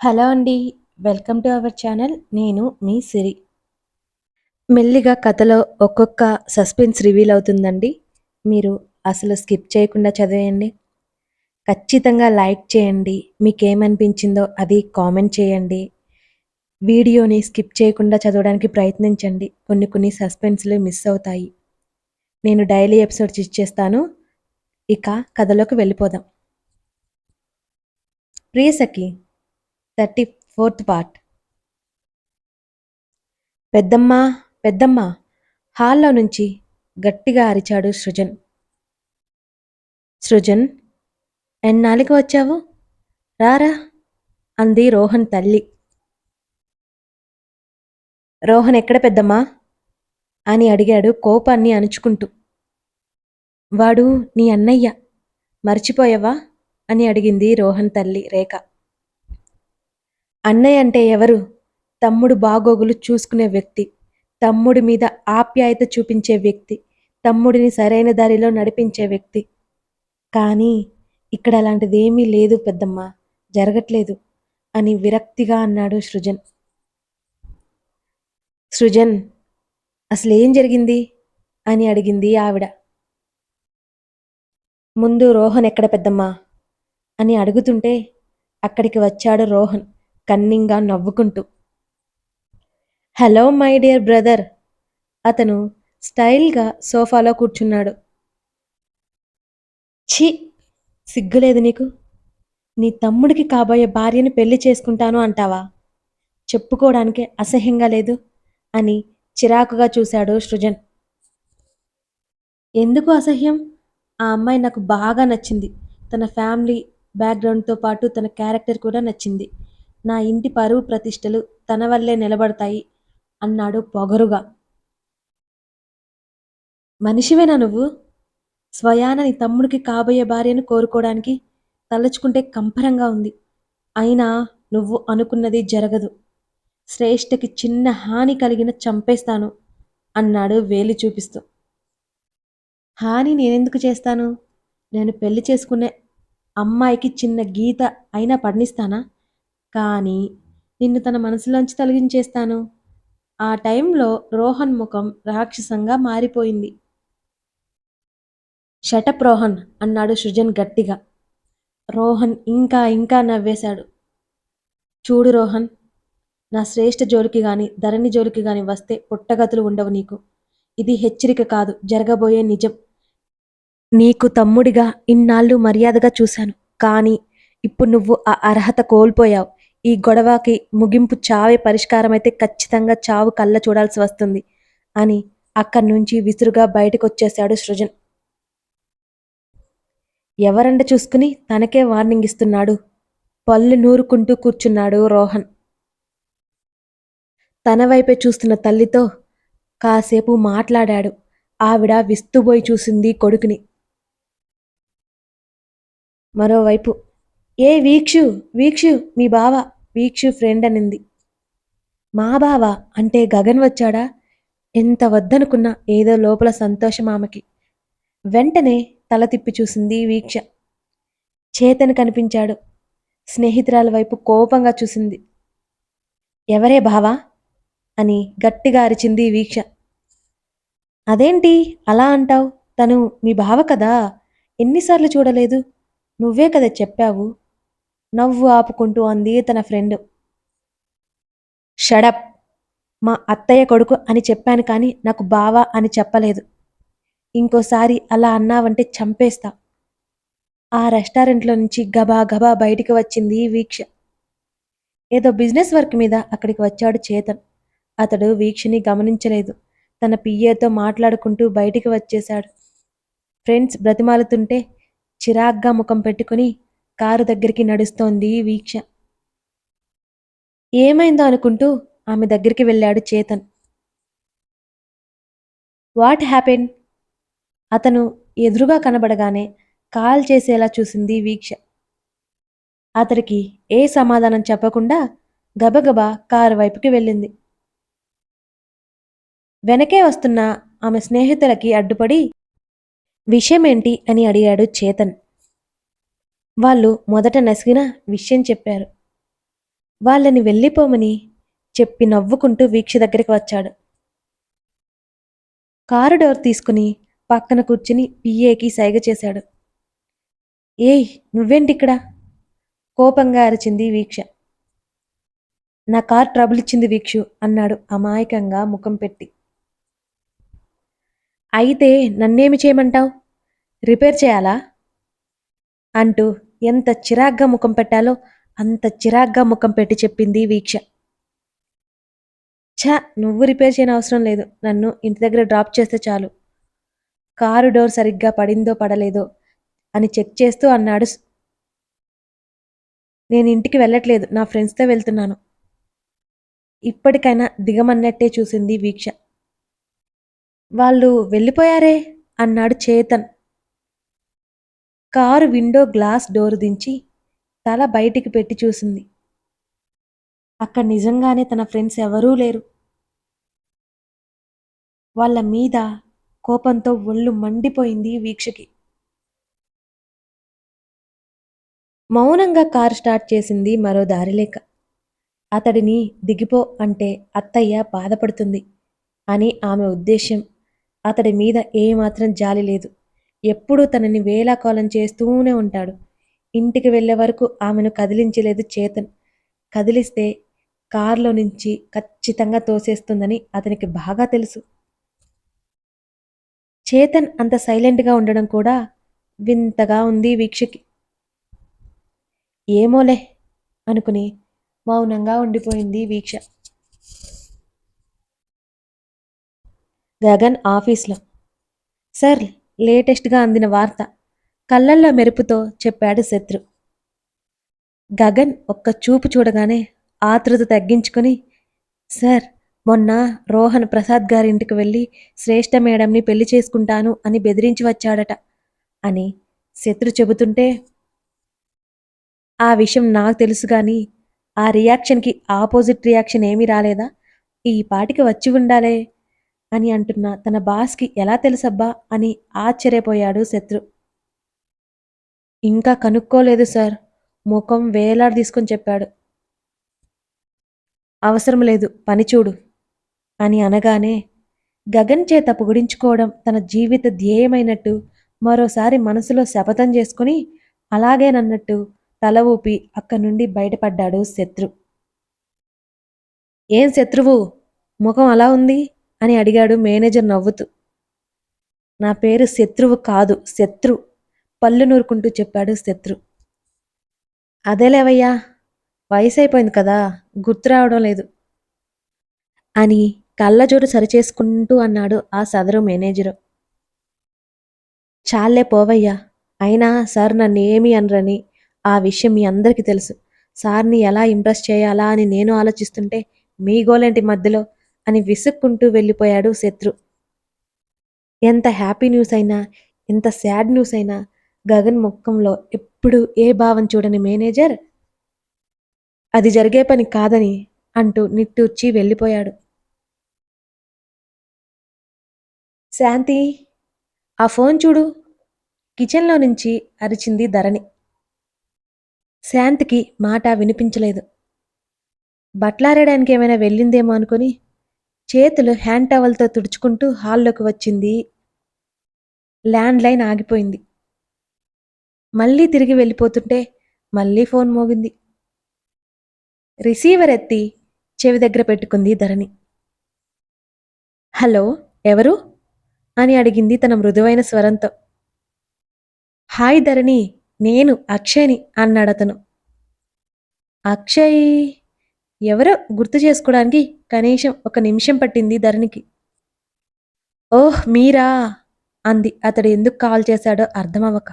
Hello అండి welcome to our channel. నేను మీ సిరి. మెల్లిగా కథలో ఒక్కొక్క సస్పెన్స్ రివీల్ అవుతుందండి. మీరు అసలు స్కిప్ చేయకుండా చదివేయండి. ఖచ్చితంగా లైక్ చేయండి. మీకేమనిపించిందో అది కామెంట్ చేయండి. వీడియోని స్కిప్ చేయకుండా చదవడానికి ప్రయత్నించండి. కొన్ని కొన్ని సస్పెన్స్లు మిస్ అవుతాయి. నేను డైలీ ఎపిసోడ్స్ ఇచ్చేస్తాను ఇక కథలోకి వెళ్ళిపోదాం. Priyasakhi thirty fourth part. పెద్దమ్మ పెద్దమ్మ హాల్లో నుంచి గట్టిగా అరిచాడు సృజన్. సృజన్ ఎన్నాళ్ళకి వచ్చావు? రారా? అంది రోహన్ తల్లి. రోహన్ ఎక్కడ పెద్దమ్మా? అని అడిగాడు కోపాన్ని అణుచుకుంటూ. వాడు నీ అన్నయ్య మర్చిపోయావా? అని అడిగింది రోహన్ తల్లి రేఖ. అన్నయ్య అంటే ఎవరు? తమ్ముడు బాగోగులు చూసుకునే వ్యక్తి. తమ్ముడి మీద ఆప్యాయత చూపించే వ్యక్తి. తమ్ముడిని సరైన దారిలో నడిపించే వ్యక్తి. కానీ ఇక్కడ అలాంటిదేమీ లేదు పెద్దమ్మ. జరగట్లేదు అని విరక్తిగా అన్నాడు సృజన్. సృజన్ అసలేం జరిగింది? అని అడిగింది ఆవిడ. ముందు రోహన్ ఎక్కడ పెద్దమ్మా? అని అడుగుతుంటే అక్కడికి వచ్చాడు రోహన్. కన్నింగా నవ్వుకుంటూ. హలో మై డియర్ బ్రదర్ అతను స్టైల్గా సోఫాలో కూర్చున్నాడు. ఛీ సిగ్గులేదు నీకు. నీ తమ్ముడికి కాబోయే భార్యని పెళ్ళి చేసుకుంటాను అంటావా? చెప్పుకోవడానికి అసహ్యంగా లేదు? అని చిరాకుగా చూశాడు సృజన్. ఎందుకు అసహ్యం? ఆ అమ్మాయి నాకు బాగా నచ్చింది. తన ఫ్యామిలీ బ్యాక్గ్రౌండ్తో పాటు తన క్యారెక్టర్ కూడా నచ్చింది. నా ఇంటి పరువు ప్రతిష్టలు తన వల్లే నిలబడతాయి అన్నాడు పొగరుగా. మనిషివేనా నువ్వు? స్వయాన నీ తమ్ముడికి కాబోయే భార్యను కోరుకోవడానికి తలుచుకుంటే కంపరంగా ఉంది. అయినా నువ్వు అనుకున్నది జరగదు. శ్రేష్ఠకి చిన్న హాని కలిగిన చంపేస్తాను అన్నాడు వేలి చూపిస్తూ. హాని నేనెందుకు చేస్తాను? నేను పెళ్ళి చేసుకునే అమ్మాయికి చిన్న గీత అయినా పడినిస్తానా? కానీ నిన్ను తన మనసులోంచి తొలగించేస్తాను. ఆ టైంలో రోహన్ ముఖం రాక్షసంగా మారిపోయింది. షటప్ రోహన్ అన్నాడు సృజన్ గట్టిగా. రోహన్ ఇంకా ఇంకా నవ్వేశాడు. చూడు రోహన్ నా శ్రేష్ఠ జోలికి గాని ధరణి జోలికి గాని వస్తే పుట్టగతులు ఉండవు నీకు. ఇది హెచ్చరిక కాదు జరగబోయే నిజం. నీకు తమ్ముడిగా ఇన్నాళ్ళు మర్యాదగా చూశాను. కానీ ఇప్పుడు నువ్వు ఆ అర్హత కోల్పోయావు. ఈ గొడవకి ముగింపు చావే పరిష్కారమైతే ఖచ్చితంగా చావు కళ్ళ చూడాల్సి వస్తుంది అని అక్కడి నుంచి విసురుగా బయటకొచ్చేశాడు సృజన్. ఎవరండ చూసుకుని తనకే వార్నింగ్ ఇస్తున్నాడు. పళ్ళు నూరుకుంటూ కూర్చున్నాడు రోహన్. తన వైపే చూస్తున్న తల్లితో కాసేపు మాట్లాడాడు. ఆవిడ విస్తుబోయి చూసింది కొడుకుని. మరోవైపు ఏ వీక్షు వీక్షు మీ బావ వీక్షు ఫ్రెండ్ అనింది. మా బావ అంటే గగన్ వచ్చాడా? ఎంత వద్దనుకున్నా ఏదో లోపల సంతోషం ఆమెకి. వెంటనే తల తిప్పి చూసింది వీక్ష. చేతను కనిపించాడు. స్నేహితురాల వైపు కోపంగా చూసింది. ఎవరే బావా? అని గట్టిగా అరిచింది వీక్ష. అదేంటి అలా అంటావు? తను మీ బావ కదా? ఎన్నిసార్లు చూడలేదు? నువ్వే కదా చెప్పావు? నవ్వు ఆపుకుంటూ అంది తన ఫ్రెండ్. షడప్ మా అత్తయ్య కొడుకు అని చెప్పాను కానీ నాకు బావా అని చెప్పలేదు. ఇంకోసారి అలా అన్నావంటే చంపేస్తా. ఆ రెస్టారెంట్లో నుంచి గబా గబా బయటికి వచ్చింది వీక్ష. ఏదో బిజినెస్ వర్క్ మీద అక్కడికి వచ్చాడు చేతన్. అతడు వీక్షని గమనించలేదు. తన పియ్యతో మాట్లాడుకుంటూ బయటికి వచ్చేశాడు. ఫ్రెండ్స్ బ్రతిమాలుతుంటే చిరాగ్గా ముఖం పెట్టుకుని కారు దగ్గరికి నడుస్తోంది వీక్ష. ఏమైందో అనుకుంటూ ఆమె దగ్గరికి వెళ్ళాడు చేతన్. What happen? అతను ఎదురుగా కనబడగానే కాల్ చేసేలా చూసింది వీక్ష. అతడికి ఏ సమాధానం చెప్పకుండా గబగబా కారు వైపుకి వెళ్ళింది. వెనకే వస్తున్న ఆమె స్నేహితులకి అడ్డుపడి విషయమేంటి? అని అడిగాడు చేతన్. వాళ్ళు మొదట నసిగిన విషయం చెప్పారు. వాళ్ళని వెళ్ళిపోమని చెప్పి నవ్వుకుంటూ వీక్ష దగ్గరికి వచ్చాడు. కారు డోర్ తీసుకుని పక్కన కూర్చుని పిఏకి సైగ చేశాడు. ఏయ్ నువ్వేంటిక్కడ? కోపంగా అరిచింది వీక్ష. నా కార్ ట్రబుల్ ఇచ్చింది వీక్షు అన్నాడు అమాయకంగా ముఖం పెట్టి. అయితే నన్నేమి చేయమంటావు? రిపేర్ చేయాలా? అంటూ ఎంత చిరాగ్గా ముఖం పెట్టాలో అంత చిరాగ్గా ముఖం పెట్టి చెప్పింది వీక్ష. ఛ నువ్వు రిపేర్ చేయని అవసరం లేదు. నన్ను ఇంటి దగ్గర డ్రాప్ చేస్తే చాలు. కారు డోర్ సరిగ్గా పడిందో పడలేదో అని చెక్ చేస్తూ అన్నాడు నేను ఇంటికి వెళ్ళట్లేదు. నా ఫ్రెండ్స్తో వెళ్తున్నాను. ఇప్పటికైనా దిగమన్నట్టే చూసింది వీక్ష. వాళ్ళు వెళ్ళిపోయారే? అన్నాడు Chetan. Car window glass door దించి తల బయటికి పెట్టి చూసింది. అక్కడ నిజంగానే తన ఫ్రెండ్స్ ఎవరూ లేరు. వాళ్ళ మీద కోపంతో ఒళ్ళు మండిపోయింది వీక్షకి. మౌనంగా కారు స్టార్ట్ చేసింది మరో దారిలేక అతడిని దిగిపో అంటే అత్తయ్య బాధపడుతుంది అని ఆమె ఉద్దేశ్యం. అతడి మీద ఏమాత్రం జాలి లేదు. ఎప్పుడూ తనని వేలాకోలం చేస్తూనే ఉంటాడు. ఇంటికి వెళ్ళే వరకు ఆమెను కదిలించలేదు చేతన్. కదిలిస్తే కారులో నుంచి ఖచ్చితంగా తోసేస్తుందని అతనికి బాగా తెలుసు. చేతన్ అంత సైలెంట్గా ఉండడం కూడా వింతగా ఉంది వీక్షకి. ఏమోలే అనుకుని మౌనంగా ఉండిపోయింది వీక్ష. గగన్ ఆఫీస్లో. సార్ లేటెస్ట్గా అందిన వార్త కళ్ళల్లో మెరుపుతో చెప్పాడు శత్రు. గగన్ ఒక్క చూపు చూడగానే ఆతృత తగ్గించుకొని సార్ మొన్న రోహన్ ప్రసాద్ గారింటికి వెళ్ళి శ్రేష్ఠ మేడంని పెళ్ళి చేసుకుంటాను అని బెదిరించి వచ్చాడట అని శత్రు చెబుతుంటే ఆ విషయం నాకు తెలుసు కానీ ఆ రియాక్షన్కి ఆపోజిట్ రియాక్షన్ ఏమీ రాలేదా? ఈ పాటికి వచ్చి ఉండాలే. అని అంటున్న తన బాస్కి ఎలా తెలుసబ్బా అని ఆశ్చర్యపోయాడు శత్రు. ఇంకా కనుక్కోలేదు సార్. ముఖం వేలాడు తీసుకొని చెప్పాడు. అవసరం లేదు పని చూడు అని అనగానే గగన్ చేత పొగిడించుకోవడం తన జీవిత ధ్యేయమైనట్టు మరోసారి మనసులో శపథం చేసుకుని అలాగేనన్నట్టు తల ఊపి అక్కడి నుండి బయటపడ్డాడు శత్రు. ఏం శత్రువు? ముఖం అలా ఉంది? అని అడిగాడు మేనేజర్ నవ్వుతూ. నా పేరు శత్రువు కాదు శత్రు. పళ్ళు నూరుకుంటూ చెప్పాడు శత్రు. అదేలేవయ్యా వయసు అయిపోయింది కదా గుర్తు రావడం లేదు. అని కళ్ళజోడు సరిచేసుకుంటూ అన్నాడు ఆ సదరు మేనేజరు. చాలే పోవయ్యా అయినా సార్ నన్ను ఏమీ అనరని ఆ విషయం మీ అందరికీ తెలుసు. సార్ని ఎలా ఇంప్రెస్ చేయాలా అని నేను ఆలోచిస్తుంటే మీ గోలేంటి మధ్యలో? అని విసుక్కుంటూ వెళ్ళిపోయాడు శత్రు. ఎంత హ్యాపీ న్యూస్ అయినా ఎంత సాడ్ న్యూస్ అయినా గగన్ ముఖంలో ఎప్పుడు ఏ భావం చూడని మేనేజర్? అది జరిగే పని కాదని అంటూ నిట్టూర్చి వెళ్ళిపోయాడు. శాంతి ఆ ఫోన్ చూడు. కిచెన్లో నుంచి అరిచింది ధరణి. శాంతికి మాట వినిపించలేదు. బట్లారేయడానికి ఏమైనా వెళ్ళిందేమో అనుకుని చేతులు హ్యాండ్ టవల్తో తుడుచుకుంటూ హాల్లోకి వచ్చింది. ల్యాండ్ లైన్ ఆగిపోయింది. మళ్ళీ తిరిగి వెళ్ళిపోతుంటే మళ్ళీ ఫోన్ మోగింది. రిసీవర్ ఎత్తి చెవి దగ్గర పెట్టుకుంది ధరణి. హలో ఎవరు? అని అడిగింది తన మృదువైన స్వరంతో. హాయ్ ధరణి నేను అక్షయ్ని అన్నాడతను. అక్షయ్ ఎవరో గుర్తు చేసుకోవడానికి కనీసం ఒక నిమిషం పట్టింది ధరణికి. ఓహ్ మీరా? అంది. అతడు ఎందుకు కాల్ చేశాడో అర్థమవ్వక.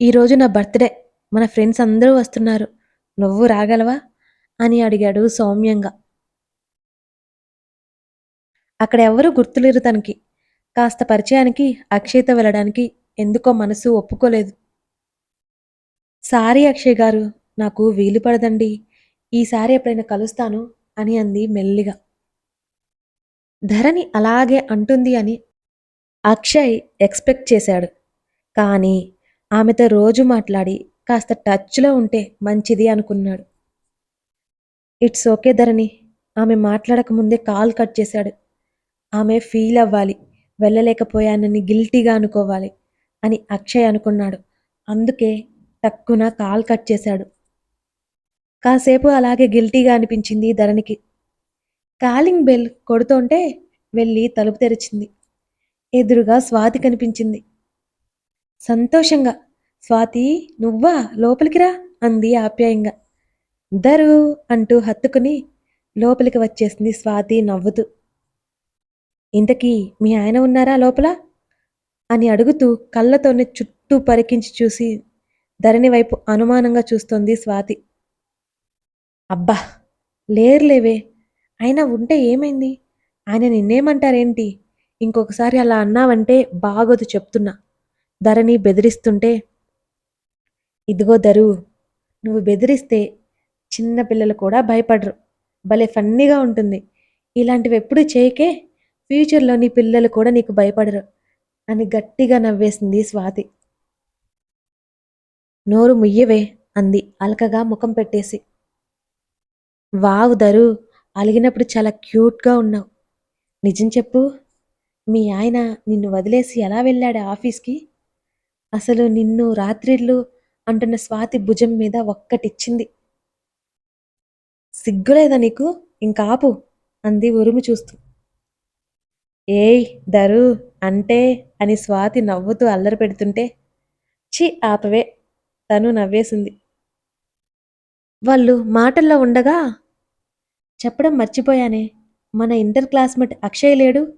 ఈరోజు నా బర్త్డే. మన ఫ్రెండ్స్ అందరూ వస్తున్నారు. నువ్వు రాగలవా? అని అడిగాడు సౌమ్యంగా. అక్కడ ఎవరూ గుర్తులేరు తనకి. కాస్త పరిచయానికి అక్షయ్తో వెళ్ళడానికి ఎందుకో మనసు ఒప్పుకోలేదు. సారీ అక్షయ్ గారు. నాకు వీలు పడదండి. ఈసారి ఎప్పుడైనా కలుస్తాను అని అంది మెల్లిగా. ధరణి అలాగే అంటుంది అని అక్షయ్ ఎక్స్పెక్ట్ చేశాడు. కానీ ఆమెతో రోజు మాట్లాడి కాస్త టచ్లో ఉంటే మంచిది అనుకున్నాడు. It's okay Dharani. ఆమె మాట్లాడకముందే కాల్ కట్ చేశాడు. ఆమె ఫీల్ అవ్వాలి. వెళ్ళలేకపోయానని గిల్టీగా అనుకోవాలి అని అక్షయ్ అనుకున్నాడు. అందుకే తక్కువ కాల్ కట్ చేశాడు. కాసేపు అలాగే గిల్టీగా అనిపించింది ధరణికి. కాలింగ్ బెల్ కొడుతుంటే వెళ్ళి తలుపు తెరిచింది. ఎదురుగా స్వాతి కనిపించింది. సంతోషంగా స్వాతి నువ్వా? లోపలికి రా అంది ఆప్యాయంగా. దరు అంటూ హత్తుకుని లోపలికి వచ్చేసింది స్వాతి నవ్వుతూ. ఇంతకీ మీ ఆయన ఉన్నారా లోపల? అని అడుగుతూ కళ్ళతోనే చుట్టూ పరికించి చూసి ధరణి వైపు అనుమానంగా చూస్తోంది స్వాతి. అబ్బా లేర్లేవే. అయినా ఉంటే ఏమైంది? ఆయన నిన్నేమంటారేంటి? ఇంకొకసారి అలా అన్నావంటే బాగోదు చెప్తున్నా. ధరని బెదిరిస్తుంటే ఇదిగో ధరు నువ్వు బెదిరిస్తే చిన్న పిల్లలు కూడా భయపడరు. భలే ఫన్నీగా ఉంటుంది. ఇలాంటివి ఎప్పుడు చేయకే ఫ్యూచర్లో నీ పిల్లలు కూడా నీకు భయపడరు అని గట్టిగా నవ్వేసింది స్వాతి. నోరు ముయ్యవే అంది అలకగా ముఖం పెట్టేసి. వావ్ దరు అలిగినప్పుడు చాలా క్యూట్గా ఉన్నావు. నిజం చెప్పు మీ ఆయన నిన్ను వదిలేసి ఎలా వెళ్ళాడు ఆఫీస్కి? అసలు నిన్ను రాత్రిళ్ళు అంటున్న స్వాతి భుజం మీద ఒక్కటిచ్చింది. సిగ్గులేదా నీకు? ఇంకాపు అంది ఉరుము చూస్తూ. ఏయ్ దరు అంటే? అని స్వాతి నవ్వుతూ అల్లరి పెడుతుంటే చి ఆపవే తను నవ్వేసింది. వాళ్ళు మాటల్లో ఉండగా చెప్పడం మర్చిపోయానే మన ఇంటర్ క్లాస్మేట్ అక్షయ్ లేడు?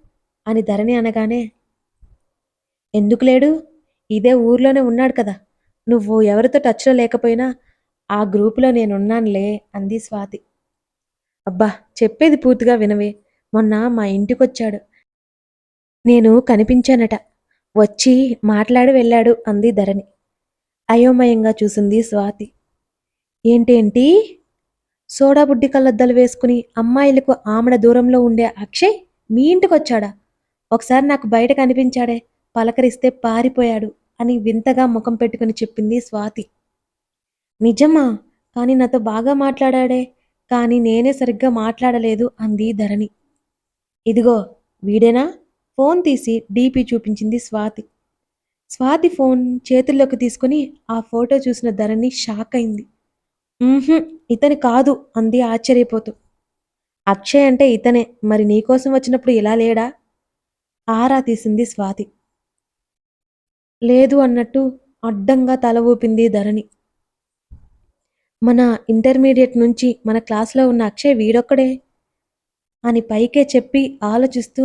అని ధరణి అనగానే ఎందుకు లేడు? ఇదే ఊర్లోనే ఉన్నాడు కదా. నువ్వు ఎవరితో టచ్లో లేకపోయినా ఆ గ్రూపులో నేనున్నానులే అంది స్వాతి. అబ్బా చెప్పేది పూర్తిగా వినవే. మొన్న మా ఇంటికొచ్చాడు. నేను కనిపించానట. వచ్చి మాట్లాడి వెళ్ళాడు అంది ధరణి. అయోమయంగా చూసింది స్వాతి. ఏంటేంటి? సోడా బుడ్డి కళ్ళద్దాలు వేసుకుని అమ్మాయిలకు ఆమెడ దూరంలో ఉండే అక్షయ్ మీ ఇంటికొచ్చాడా? ఒకసారి నాకు బయట కనిపించాడే పలకరిస్తే పారిపోయాడు అని వింతగా ముఖం పెట్టుకుని చెప్పింది స్వాతి. నిజమా? కానీ నాతో బాగా మాట్లాడాడే కానీ నేనే సరిగ్గా మాట్లాడలేదు అంది ధరణి. ఇదిగో వీడేనా? ఫోన్ తీసి డీపీ చూపించింది స్వాతి. స్వాతి ఫోన్ చేతుల్లోకి తీసుకుని ఆ ఫోటో చూసిన ధరణి షాక్ అయింది ఇతని కాదు అంది ఆశ్చర్యపోతూ. అక్షయ్ అంటే ఇతనే మరి నీకోసం వచ్చినప్పుడు ఇలా లేడా? ఆరా తీసింది స్వాతి. లేదు అన్నట్టు అడ్డంగా తల ఊపింది ధరణి. మన ఇంటర్మీడియట్ నుంచి మన క్లాస్లో ఉన్న అక్షయ్ వీడొక్కడే అని పైకే చెప్పి ఆలోచిస్తూ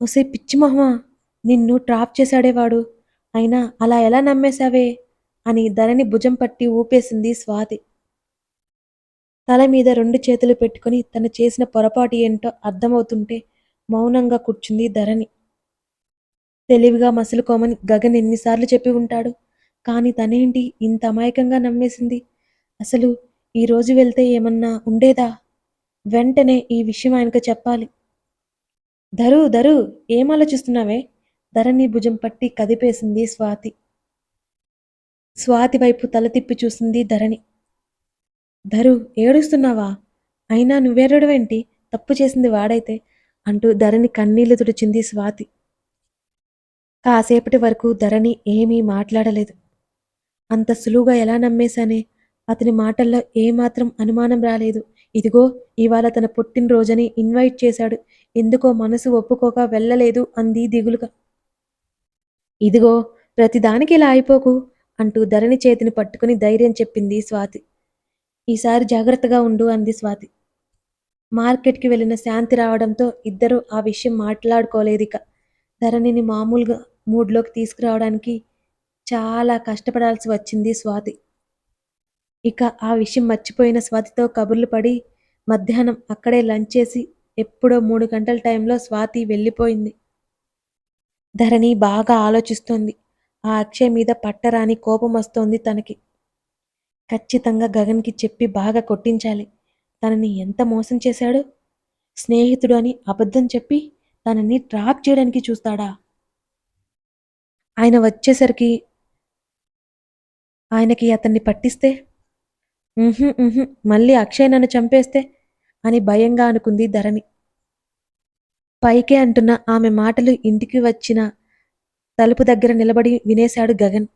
ఒసే పిచ్చి మహమా నిన్ను ట్రాప్ చేశాడేవాడు అయినా అలా ఎలా నమ్మేశావే? అని ధరణి భుజం పట్టి ఊపేసింది స్వాతి. తల మీద రెండు చేతులు పెట్టుకుని తను చేసిన పొరపాటు ఏంటో అర్థమవుతుంటే మౌనంగా కూర్చుంది ధరణి. తెలివిగా మసులుకోమని గగన్ ఎన్నిసార్లు చెప్పి ఉంటాడు. కానీ తనేంటి ఇంత అమాయకంగా నమ్మేసింది? అసలు ఈ రోజు వెళ్తే ఏమన్నా ఉండేదా? వెంటనే ఈ విషయం ఆయనకు చెప్పాలి. ధరు ధరు ఏం ఆలోచిస్తున్నావే? ధరణి భుజం పట్టి కదిపేసింది స్వాతి. స్వాతి వైపు తల తిప్పి చూసింది ధరణి. ధరు ఏడుస్తున్నావా? అయినా నువ్వేరడవేంటి తప్పు చేసింది వాడైతే అంటూ ధరణి కన్నీళ్ళు తుడిచింది స్వాతి. కాసేపటి వరకు ధరణి ఏమీ మాట్లాడలేదు. అంత సులువుగా ఎలా నమ్మేశానే? అతని మాటల్లో ఏమాత్రం అనుమానం రాలేదు. ఇదిగో ఇవాళ తన పుట్టినరోజని ఇన్వైట్ చేశాడు. ఎందుకో మనసు ఒప్పుకోక వెళ్ళలేదు అంది దిగులుగా. ఇదిగో ప్రతిదానికి ఇలా అయిపోకు. అంటూ ధరణి చేతిని పట్టుకుని ధైర్యం చెప్పింది స్వాతి. ఈసారి జాగ్రత్తగా ఉండు అంది స్వాతి. మార్కెట్కి వెళ్ళిన శాంతి రావడంతో ఇద్దరూ ఆ విషయం మాట్లాడుకోలేదిక. ధరణిని మామూలుగా మూడ్లోకి తీసుకురావడానికి చాలా కష్టపడాల్సి వచ్చింది స్వాతి. ఇక ఆ విషయం మర్చిపోయిన స్వాతితో కబుర్లు పడి మధ్యాహ్నం అక్కడే లంచ్ చేసి ఎప్పుడో మూడు గంటల టైంలో స్వాతి వెళ్ళిపోయింది. ధరణి బాగా ఆలోచిస్తోంది. ఆ అక్షయ్ మీద పట్టరాని కోపం వస్తోంది తనకి. ఖచ్చితంగా గగన్కి చెప్పి బాగా కొట్టించాలి. తనని ఎంత మోసం చేశాడు? స్నేహితుడు అని అబద్ధం చెప్పి తనని ట్రాప్ చేయడానికి చూస్తాడా? ఆయన వచ్చేసరికి ఆయనకి అతన్ని పట్టిస్తే? మళ్ళీ అక్షయ్ నన్ను చంపేస్తే? అని భయంగా అనుకుంది ధరణి. పైకే అంటున్న ఆమె మాటలు ఇంటికి వచ్చిన తలుపు దగ్గర నిలబడి వినేశాడు గగన్.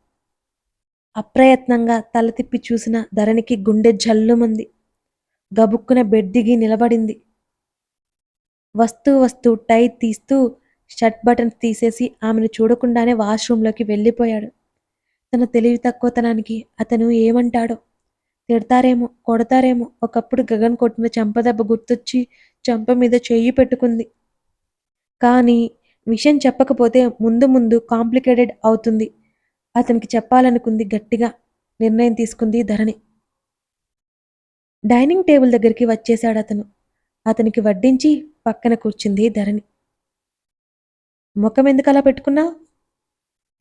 అప్రయత్నంగా తల తిప్పి చూసిన ధరణికి గుండె జల్లుమంది. గబుక్కున బెడ్ దిగి నిలబడింది. వస్తూ వస్తూ టై తీస్తూ షర్ట్ బటన్స్ తీసేసి ఆమెను చూడకుండానే వాష్రూంలోకి వెళ్ళిపోయాడు. తన తెలివి తక్కువతనానికి అతను ఏమంటాడో? తిడతారేమో కొడతారేమో? ఒకప్పుడు గగన్ కొట్టిన చెంపదెబ్బ గుర్తొచ్చి చెంప మీద చెయ్యి పెట్టుకుంది. కానీ విషయం చెప్పకపోతే ముందు ముందు కాంప్లికేటెడ్ అవుతుంది. అతనికి చెప్పాలనుకుంది గట్టిగా నిర్ణయం తీసుకుంది ధరణి. డైనింగ్ టేబుల్ దగ్గరికి వచ్చేశాడు అతను. అతనికి వడ్డించి పక్కన కూర్చుంది ధరణి. ముఖం ఎందుకు అలా పెట్టుకున్నావు?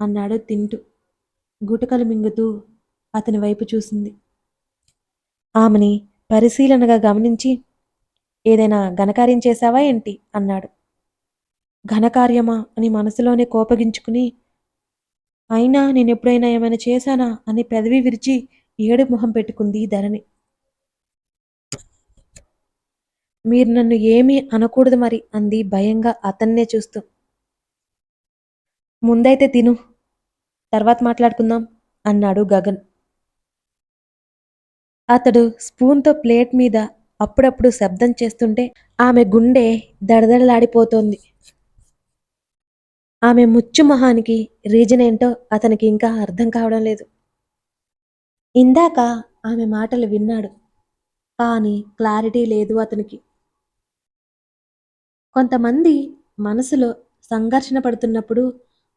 అన్నాడు తింటూ. గుటకలు మింగుతూ అతని వైపు చూసింది. ఆమెని పరిశీలనగా గమనించి ఏదైనా ఘనకార్యం చేశావా ఏంటి? అన్నాడు. ఘనకార్యమా అని మనసులోనే కోపగించుకుని అయినా నేనెప్పుడైనా ఏమైనా చేశానా అని పెదవి విరిచి ఏడు మొహం పెట్టుకుంది ధరణి. మీరు నన్ను ఏమీ అనకూడదు మరి అంది భయంగా అతన్నే చూస్తూ. ముందైతే తిను తర్వాత మాట్లాడుకుందాం అన్నాడు గగన్. అతడు స్పూన్తో ప్లేట్ మీద అప్పుడప్పుడు శబ్దం చేస్తుంటే ఆమె గుండె దడదడలాడిపోతోంది. ఆమె ముచ్చు మొహానికి రీజన్ ఏంటో అతనికి ఇంకా అర్థం కావడం లేదు. ఇందాక ఆమె మాటలు విన్నాడు కానీ క్లారిటీ లేదు అతనికి. కొంతమంది మనసులో సంఘర్షణ పడుతున్నప్పుడు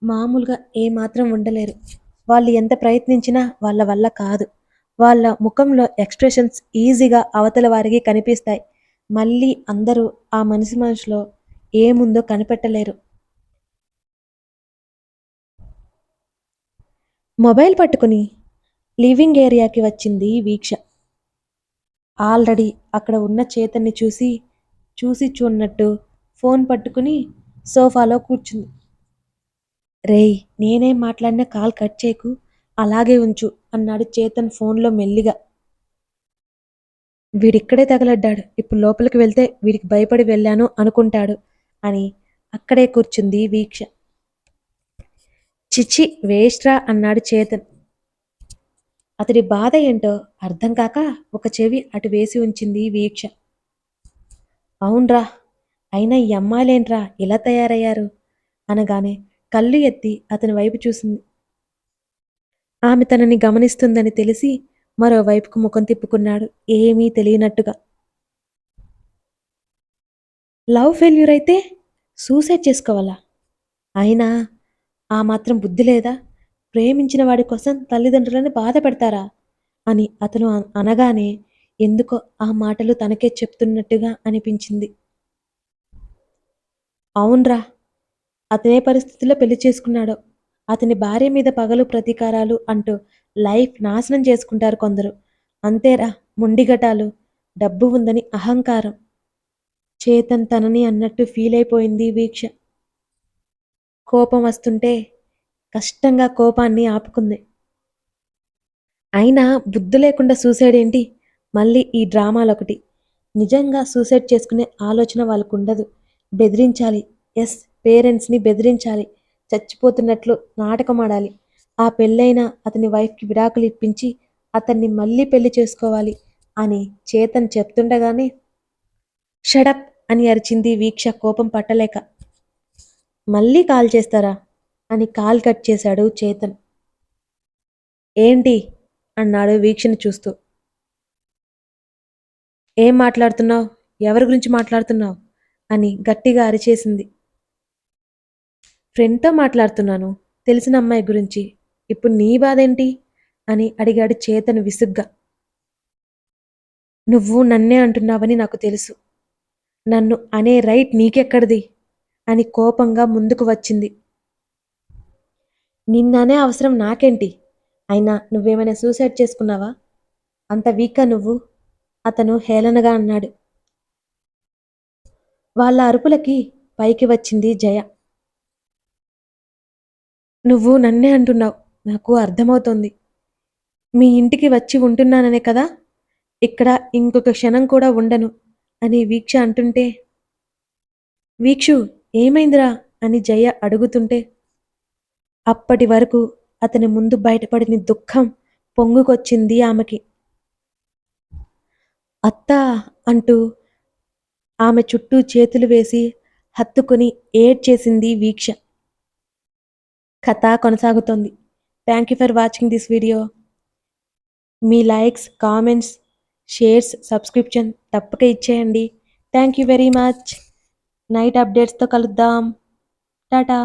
మామూలుగా ఏమాత్రం ఉండలేరు. వాళ్ళు ఎంత ప్రయత్నించినా వాళ్ళ వల్ల కాదు. వాళ్ళ ముఖంలో ఎక్స్ప్రెషన్స్ ఈజీగా అవతల వారికి కనిపిస్తాయి. మళ్ళీ అందరూ ఆ మనిషి మనసులో ఏముందో కనిపెట్టలేరు. మొబైల్ పట్టుకుని లివింగ్ ఏరియాకి వచ్చింది వీక్ష. ఆల్రెడీ అక్కడ ఉన్న చేతన్ని చూసి చూసి చూన్నట్టు ఫోన్ పట్టుకుని సోఫాలో కూర్చుంది. రేయ్ నేనేం మాట్లాడినా కాల్ కట్ చేయకు అలాగే ఉంచు అన్నాడు చేతన్ ఫోన్లో మెల్లిగా. వీడిక్కడే తగలడ్డాడు ఇప్పుడు లోపలికి వెళ్తే వీడికి భయపడి వెళ్ళాను అనుకుంటాడు అని అక్కడే కూర్చుంది వీక్ష. చిచ్చి వేస్ట్రా అన్నాడు చేతన్. అతడి బాధ ఏంటో అర్థం కాక ఒక చెవి అటు వేసి ఉంచింది వీక్ష. అవునరా అయినా ఈ అమ్మాయిలేంట్రా? ఇలా తయారయ్యారు? అనగానే కళ్ళు ఎత్తి అతని వైపు చూసింది. ఆమె తనని గమనిస్తుందని తెలిసి మరోవైపుకు ముఖం తిప్పుకున్నాడు. ఏమీ తెలియనట్టుగా. లవ్ ఫెయిల్యూర్ అయితే సూసైడ్ చేసుకోవాలా? అయినా ఆ మాత్రం బుద్ధి లేదా? ప్రేమించిన వాడి కోసం తల్లిదండ్రులని బాధ పెడతారా? అని అతను అనగానే ఎందుకో ఆ మాటలు తనకే చెప్తున్నట్టుగా అనిపించింది. అవునరా. అతనే పరిస్థితిలో పెళ్ళి చేసుకున్నాడో. అతని భార్య మీద పగలు ప్రతీకారాలు అంటూ లైఫ్ నాశనం చేసుకుంటారు కొందరు. అంతేరా ముండిగటాలు డబ్బు ఉందని అహంకారం. చేతన్ తనని అన్నట్టు ఫీల్ అయిపోయింది వీక్ష. కోపం వస్తుంటే కష్టంగా కోపాన్ని ఆపుకుంది. అయినా బుద్ధి లేకుండా సూసైడ్ ఏంటి? మళ్ళీ ఈ డ్రామాలొకటి. నిజంగా సూసైడ్ చేసుకునే ఆలోచన వాళ్ళకు ఉండదు బెదిరించాలి. ఎస్ పేరెంట్స్ని బెదిరించాలి. చచ్చిపోతున్నట్లు నాటకం ఆడాలి ఆ పెళ్ళైన అతని వైఫ్కి విడాకులు ఇప్పించి అతన్ని మళ్ళీ పెళ్ళి చేసుకోవాలి అని చేతన్ చెప్తుండగానే షడప్ అని అరిచింది వీక్ష కోపం పట్టలేక. మళ్ళీ కాల్ చేస్తారా? అని కాల్ కట్ చేశాడు చేతన్. ఏంటి? అన్నాడు వీక్షణ చూస్తూ. ఏం మాట్లాడుతున్నావు? ఎవరి గురించి మాట్లాడుతున్నావు? అని గట్టిగా అరిచేసింది. ఫ్రెండ్తో మాట్లాడుతున్నాను. తెలిసిన అమ్మాయి గురించి. ఇప్పుడు నీ బాధేంటి అని అడిగాడు చేతను విసుగ్గా. నువ్వు నన్నే అంటున్నావని నాకు తెలుసు. నన్ను అనే రైట్ నీకెక్కడిది? అని కోపంగా ముందుకు వచ్చింది. నిన్ననే అవసరం నాకేంటి? అయినా నువ్వేమైనా సూసైడ్ చేసుకున్నావా? అంత వీక్గా నువ్వు? అతను హేళనగా అన్నాడు. వాళ్ళ అరుపులకి పైకి వచ్చింది జయ. నువ్వు నన్నే అంటున్నావు. నాకు అర్థమవుతోంది. మీ ఇంటికి వచ్చి ఉంటున్నాననే కదా? ఇక్కడ ఇంకొక క్షణం కూడా ఉండను అని వీక్ష అంటుంటే వీక్షు ఏమైందిరా? అని జయ అడుగుతుంటే అప్పటి వరకు అతని ముందు బయటపడిన దుఃఖం పొంగుకొచ్చింది ఆమెకి. అత్తా అంటూ ఆమె చుట్టూ చేతులు వేసి హత్తుకుని ఏడ్చేసింది వీక్ష. కథ కొనసాగుతోంది. Thank you for watching this video me likes comments shares subscription తప్పక ఇచ్చేయండి. Thank you very much night అప్డేట్స్తో కలుద్దాం. టాటా.